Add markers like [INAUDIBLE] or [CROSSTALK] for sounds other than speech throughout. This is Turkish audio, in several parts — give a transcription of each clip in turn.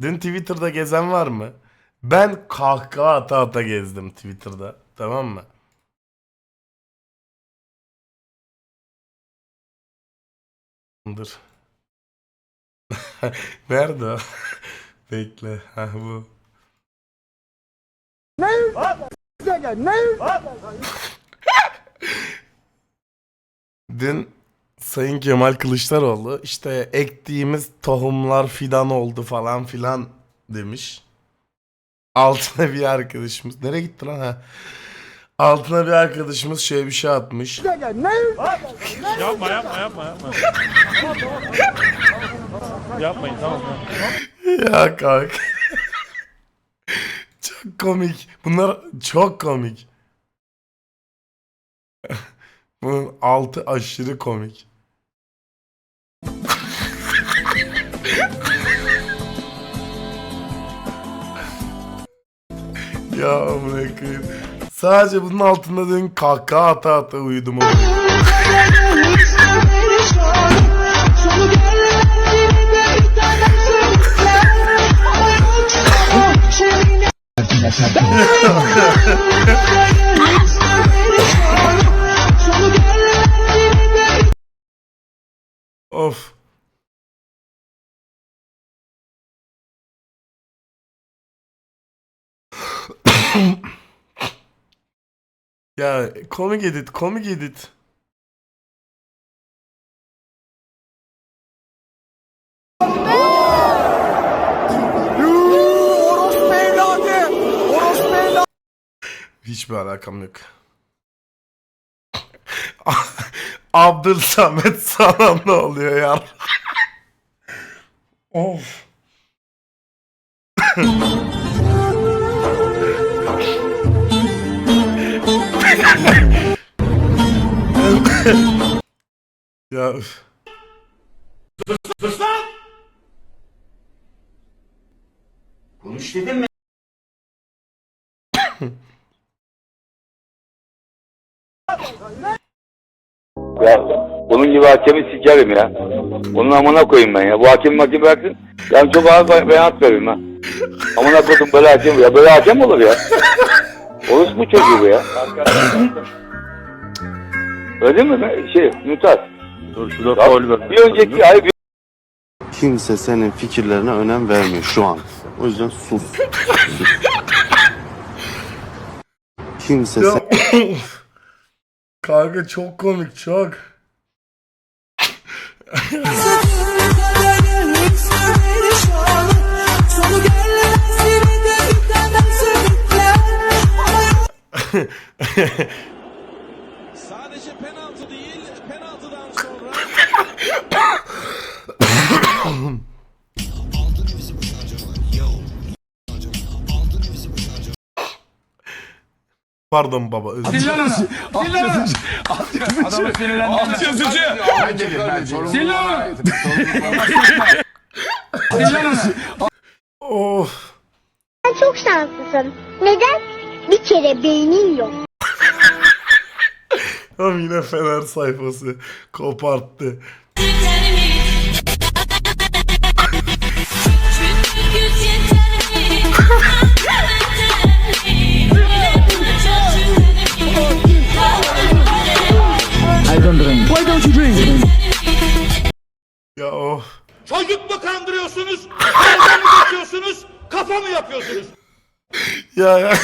Dün Twitter'da gezen var mı? Ben kahkaha ata ata gezdim Twitter'da. Tamam mı? Dur. [LAUGHS] Nerede o? [LAUGHS] Bekle. Ha bu. Dün Sayın Kemal Kılıçdaroğlu işte ektiğimiz tohumlar fidan oldu falan filan demiş. Altına bir arkadaşımız nereye gitti lan ha? Altına bir arkadaşımız şöyle bir şey atmış. Yapma yapma yapma yapma. Yapmayın tamam. Ya kalk. [LAUGHS] çok komik. Bunlar çok komik. [LAUGHS] Bunun altı aşırı komik. Ya amına koyayım. Sadece bunun altında dün kahkaha ata ata uyudum. [LAUGHS] [LAUGHS] [LAUGHS] ya komik edit, komik edit. Hiçbir alakam yok. [LAUGHS] Abdül Samet sana ne oluyor ya? of. [LAUGHS] ya üf. Konuş dedim mi? Ya bunun gibi hakemi sikerim ya. Bunun amına koyayım ben ya. Bu hakem hakem bıraksın. Ben çok ağır be- beyanat veriyorum ha. Amına koydum böyle hakem ya. Böyle hakem olur ya. Orası bu çocuğu bu ya. Öyle mi? Şey, Mümtaz. Dur şurada Ya, faul ver. bir önceki ay bir Kimse senin fikirlerine önem vermiyor şu an. O yüzden sus. Sus. Kimse sen- [LAUGHS] Kanka çok komik çok. [LAUGHS] Pardon baba özür dilerim. Of. Sen çok şanslısın. Neden? Bir kere beynin yok. Tam yine Fener sayfası koparttı. Ya of. çocuk mu kandırıyorsunuz? Nereden mi geçiyorsunuz? Kafa mı yapıyorsunuz? Ya ya.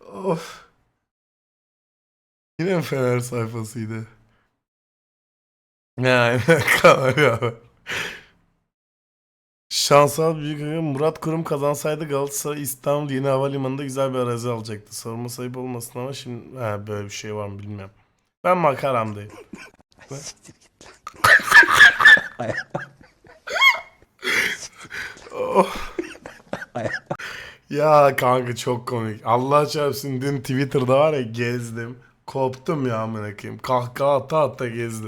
[LAUGHS] of. Yine mi Fener sayfasıydı? Ya [LAUGHS] kalır ya. Şansal büyük Murat Kurum kazansaydı Galatasaray İstanbul Yeni Havalimanı'nda güzel bir arazi alacaktı. Sorma sayıp olmasın ama şimdi ha, böyle bir şey var mı bilmiyorum. Ben makaramdayım. [LAUGHS] oh. Ya kanka çok komik. Allah çarpsın dün Twitter'da var ya gezdim. Koptum ya amına koyayım. Kahkaha ata ata gezdim.